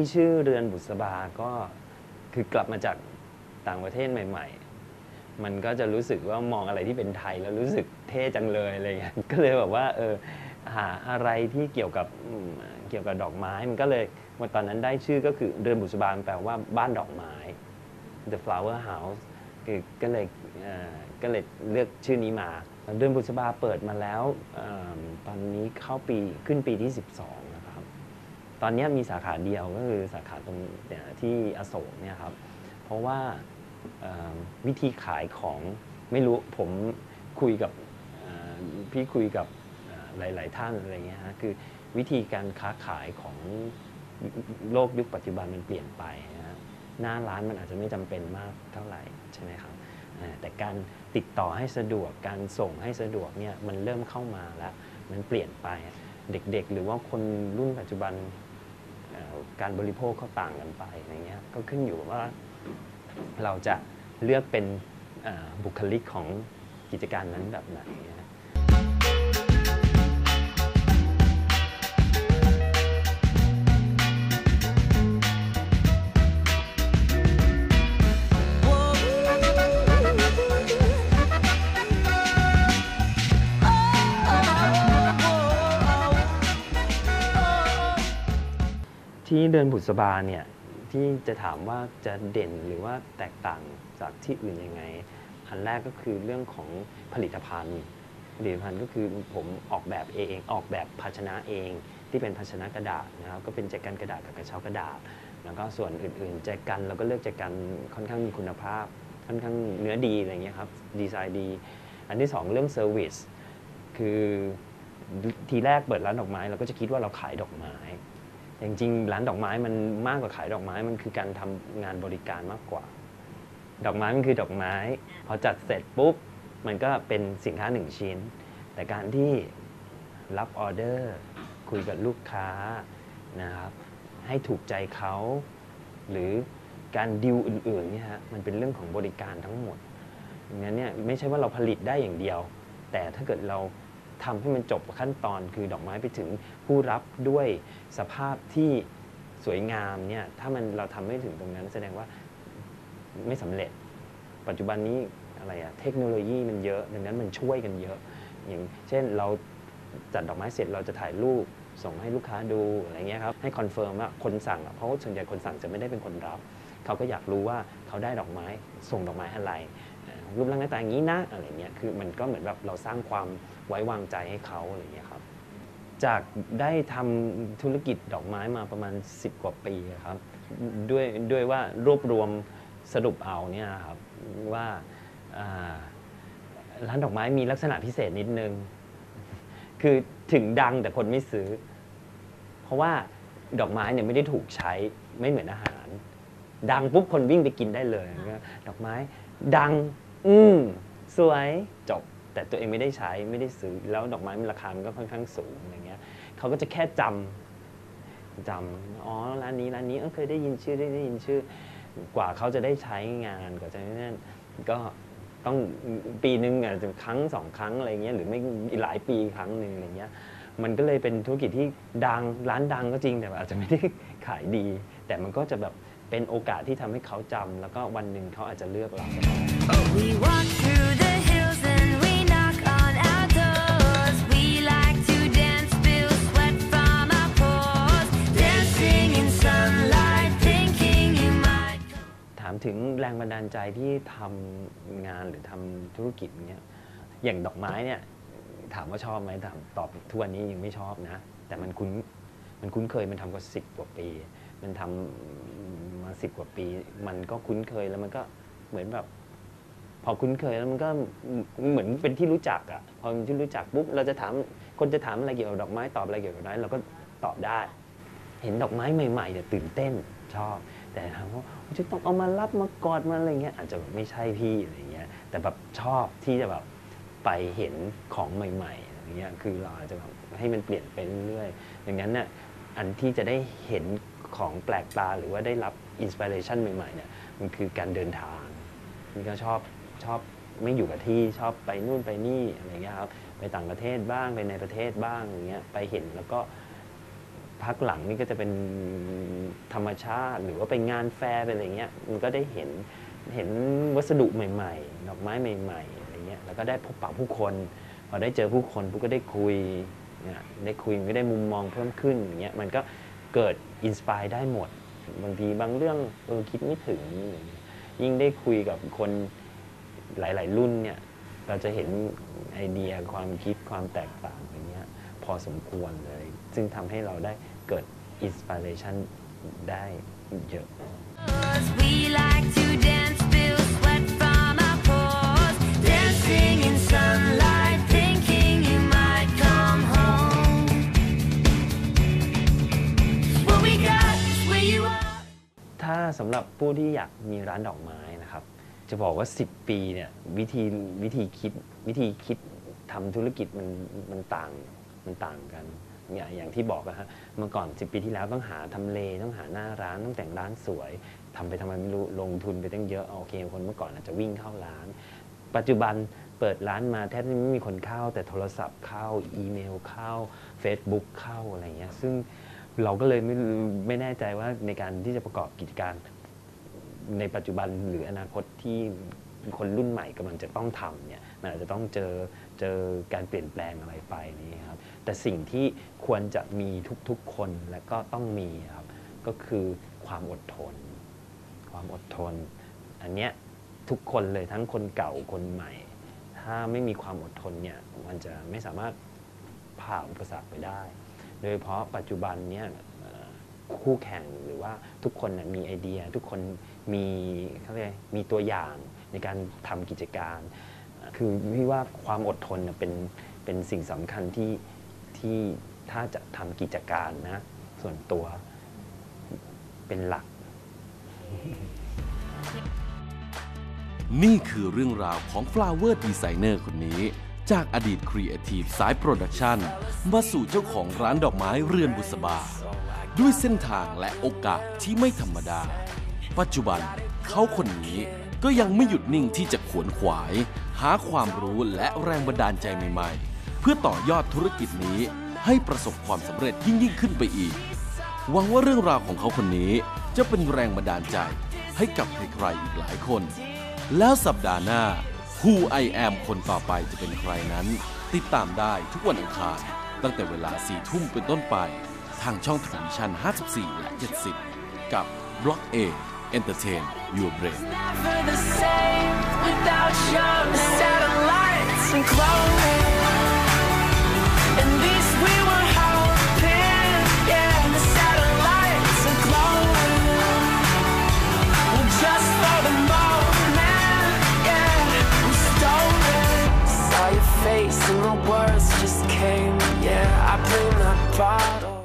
ที่ชื่อเรือนบุษบาก็คือกลับมาจากต่างประเทศใหม่ ๆ มันก็จะรู้สึกว่ามองอะไรที่เป็นไทยแล้วรู้สึกเท่จังเลยอะไรเงี้ยก็เลยแบบว่าเออหาอะไรที่เกี่ยวกับเกี่ยวกับดอกไม้มันก็เลยวันตอนนั้นได้ชื่อก็คือเรือนบุษบาแปลว่าบ้านดอกไม้ The Flower House คือก็เลยก็เลยเลือกชื่อนี้มา เดือนบุษบาเปิดมาแล้วอตอนนี้เข้าปีขึ้นปีที่ 12 ตอนนี้มีสาขาเดียวก็คือสาขาตรงที่อโศกเนี่ยครับ เพราะว่าวิธีขายของไม่รู้ผมคุยกับพี่คุยกับหลาย ๆ ท่านอะไรเงี้ยฮะคือวิธีการค้าขายของโลกยุคปัจจุบันมันเปลี่ยนไปนะฮะหน้าร้านมันอาจจะไม่จำเป็นมากเท่าไหร่ใช่ไหมครับแต่การติดต่อให้สะดวกการส่งให้สะดวกเนี่ยมันเริ่มเข้ามาแล้ว มันเปลี่ยนไปเด็ก ๆ หรือว่าคนรุ่นปัจจุบัน การบริโภคเขาต่างกันไปอะไรเงี้ยก็ขึ้นอยู่ว่าเราจะเลือกเป็นบุคลิกของกิจการนั้นแบบไหน ที่เดินบุษบาเนี่ยที่จะถามว่าจะเด่นหรือว่าแตกต่างจากที่อื่นยังไง อันแรกก็คือเรื่องของผลิตภัณฑ์ ผลิตภัณฑ์ก็คือผมออกแบบเองออกแบบภาชนะเอง ที่เป็นภาชนะกระดาษนะครับก็เป็นแจกันกระดาษกับกระเช้ากระดาษ แล้วก็ส่วนอื่นๆแจกันเราก็เลือกแจกันค่อนข้างมีคุณภาพ ค่อนข้างเนื้อดีอะไรเงี้ยครับดีไซน์ดี อันที่สองเรื่องเซอร์วิสคือทีแรกเปิดร้านดอกไม้เราก็จะคิดว่าเราขายดอกไม้ แต่จริงๆร้านดอกไม้มันมากกว่าขายดอกไม้มันคือการทำงานบริการมากกว่า ดอกไม้มันคือดอกไม้ พอจัดเสร็จปุ๊บ มันก็เป็นสินค้าหนึ่งชิ้น แต่การที่รับออเดอร์ คุยกับลูกค้านะครับ ให้ถูกใจเขา หรือการดิวอื่นๆเนี่ยฮะมันเป็นเรื่องของบริการทั้งหมดดังนั้นเนี่ยไม่ใช่ว่าเราผลิตได้อย่างเดียว แต่ถ้าเกิดเรา ทำให้มันจบขั้นตอนคือดอกไม้ไปถึงผู้รับด้วยสภาพที่สวยงามเนี่ยถ้ามันเราทำไม่ถึงตรงนั้น แสดงว่าไม่สำเร็จ ปัจจุบันนี้อะไรอะเทคโนโลยีมันเยอะดังนั้นมันช่วยกันเยอะ อย่างเช่นเราจัดดอกไม้เสร็จเราจะถ่ายรูปส่งให้ลูกค้าดูอะไรเงี้ยครับให้คอนเฟิร์มว่าคนสั่งเพราะว่าส่วนใหญ่คนสั่งจะไม่ได้เป็นคนรับ เขาก็อยากรู้ว่าเขาได้ดอกไม้ส่งดอกไม้อะไรเอ่อรูปร่างหน้าตาอย่างนี้นะอะไรเงี้ยคือมันก็เหมือนแบบเราสร้างความ ไว้วางใจให้เขาอะไรเงี้ยครับ จากได้ทำธุรกิจดอกไม้มาประมาณ 10 กว่าปีครับ ด้วยด้วยว่ารวบรวมสรุปเอาเนี่ยครับว่าอ่าร้านดอกไม้มีลักษณะพิเศษนิดนึง คือถึงดังแต่คนไม่ซื้อ เพราะว่าดอกไม้เนี่ยไม่ได้ถูกใช้ไม่เหมือนอาหาร ดังปุ๊บคนวิ่งไปกินได้เลย ดอกไม้ ดัง อืมสวยจบ แต่ตัวเองไม่ได้ใช้ไม่ได้ซื้อแล้วดอกไม้มันราคามันก็ค่อนข้างสูงอะไรเงี้ยเขาก็จะแค่จำจำอ๋อร้านนี้ร้านนี้เออเคยได้ยินชื่อได้ได้ยินชื่อ กว่าเขาจะได้ใช้งานกว่าจะนั่นก็ต้องปีหนึ่งอาจจะครั้งสองครั้งอะไรเงี้ยหรือไม่หลายปีครั้งหนึ่งอะไรเงี้ยมันก็เลยเป็นธุรกิจที่ดังร้านดังก็จริงแต่อาจจะไม่ได้ขายดี แต่มันก็จะแบบเป็นโอกาสที่ทำให้เขาจำแล้วก็วันหนึ่งเขาอาจจะเลือกเรา ถึงแรงบันดาลใจที่ทำงานหรือทำธุรกิจเนี้ยอย่างดอกไม้เนี่ยถามว่าชอบไหมถามตอบทุกวันนี้ยังไม่ชอบนะ แต่มันคุ้นมันคุ้นเคยมันทำกว่าสิบกว่าปี มันทำมาสิบกว่าปี มันก็คุ้นเคยแล้วมันก็เหมือนแบบพอคุ้นเคยแล้วมันก็เหมือนเป็นที่รู้จักอะพอเป็นที่รู้จักปุ๊บเราจะถามคนจะถามอะไรเกี่ยวกับดอกไม้ตอบอะไรเกี่ยวกับดอกไม้เราก็ตอบได้ เห็นดอกไม้ใหม่ๆเนี่ยตื่นเต้นชอบ แต่ถามว่าจะต้องเอามารับมากอดมาอะไรเงี้ยอาจจะแบบไม่ใช่พี่อะไรเงี้ยแต่แบบชอบที่จะแบบไปเห็นของใหม่ๆอะไรเงี้ยคือเราอาจจะแบบให้มันเปลี่ยนไปเรื่อยๆอย่างนั้นเนี่ยอันที่จะได้เห็นของแปลกตาหรือว่าได้รับอินสปิเรชันใหม่ๆเนี่ยมันคือการเดินทางนี่ก็ชอบชอบไม่อยู่กับที่ชอบไปนู่นไปนี่อะไรเงี้ยครับไปต่างประเทศบ้างไปในประเทศบ้างอย่างเงี้ยไปเห็นแล้วก็ พักหลังนี่ก็จะเป็นธรรมชาติ หรือว่าเป็นงานแฟร์เป็นอะไรเงี้ยมันก็ได้เห็นเห็นวัสดุใหม่ ๆ ดอกไม้ใหม่ๆอะไรเงี้ยแล้วก็ได้พบปะผู้คนพอได้เจอผู้คนปุ๊บก็ได้คุยเนี่ยได้คุยมันก็ได้มุมมองเพิ่มขึ้นอย่างเงี้ยมันก็เกิดอินสปายได้หมดบางทีบางเรื่องเออคิดไม่ถึงยยิ่งได้คุยกับคนหลาย ๆ รุ่นเนี่ยเราจะเห็นไอเดียความคิดความแตกต่างอย่างเงี้ยพอสมควรเลย ซึ่งทำให้เราได้ เกิดอินสปิเรชันได้เยอะ We like to dance, spill sweat from our pores. Dancing in sunlight, thinking you might come home. What we got is where you are. ถ้าสำหรับผู้ที่อยากมีร้านดอกไม้นะครับ จะบอกว่า 10 ปีเนี่ยวิธีวิธีคิดวิธีคิดทำธุรกิจมันมันต่างมันต่างกัน อย่างอย่างที่บอกอะฮะเมื่อก่อน 10 ปีที่แล้วต้องหาทำเลต้องหาหน้าร้านต้องแต่งร้านสวยทำไปทำไมไม่รู้ลงทุนไปตั้งเยอะโอเค คนเมื่อก่อนอาจจะวิ่งเข้าร้าน ปัจจุบันเปิดร้านมาแทบไม่มีคนเข้า แต่โทรศัพท์เข้าอีเมลเข้า Facebook เข้าอะไรเงี้ยซึ่งเราก็เลยไม่ไม่แน่ใจว่าในการที่จะประกอบกิจการในปัจจุบันหรืออนาคตที่คนรุ่นใหม่กำลังจะต้องทำเนี่ยมันอาจจะต้องเจอ เจอการเปลี่ยนแปลงอะไรไปนี่ครับแต่สิ่งที่ควรจะมีทุกๆคนและก็ต้องมีครับก็คือความอดทน ความอดทน อันเนี้ยทุกคนเลยทั้งคนเก่าคนใหม่ ถ้าไม่มีความอดทนเนี่ยมันจะไม่สามารถผ่าอุปสรรคไปได้ โดยเฉพาะปัจจุบันเนี่ยคู่แข่งหรือว่าทุกคนนะมีไอเดีย ทุกคนมีเขาเรียกมีตัวอย่างในการทำกิจการ คือพี่ว่าความอดทนเป็นเป็นสิ่งสำคัญที่ที่ถ้าจะทำกิจการนะ ส่วนตัวเป็นหลัก นี่คือเรื่องราวของ Flower Designer คนนี้ จากอดีตครีเอทีฟสายโปรดักชันมาสู่เจ้าของร้านดอกไม้เรือนบุษบา ด้วยเส้นทางและโอกาสที่ไม่ธรรมดา ปัจจุบันเขาคนนี้ก็ยังไม่หยุดนิ่งที่จะขวนขวาย หาความรู้และแรงบันดาลใจใหม่ๆ เพื่อต่อยอดธุรกิจนี้ให้ประสบความสำเร็จยิ่งยิ่งขึ้นไปอีก หวังว่าเรื่องราวของเขาคนนี้จะเป็นแรงบันดาลใจให้กับใครๆอีกหลายคน แล้วสัปดาห์หน้า Who I Am คนต่อไปจะเป็นใครนั้น ติดตามได้ทุกวันอังคารตั้งแต่เวลา4ทุ่มเป็นต้นไป ทางช่องทวิชั่น54 และ 70 กับ Block A Entertain Your Brain without your satellites and least we were hoping, yeah. The satellites are glowing. Well, just for the moment, yeah. We stole it. Saw your face and the words just came, yeah. I bring that bottle.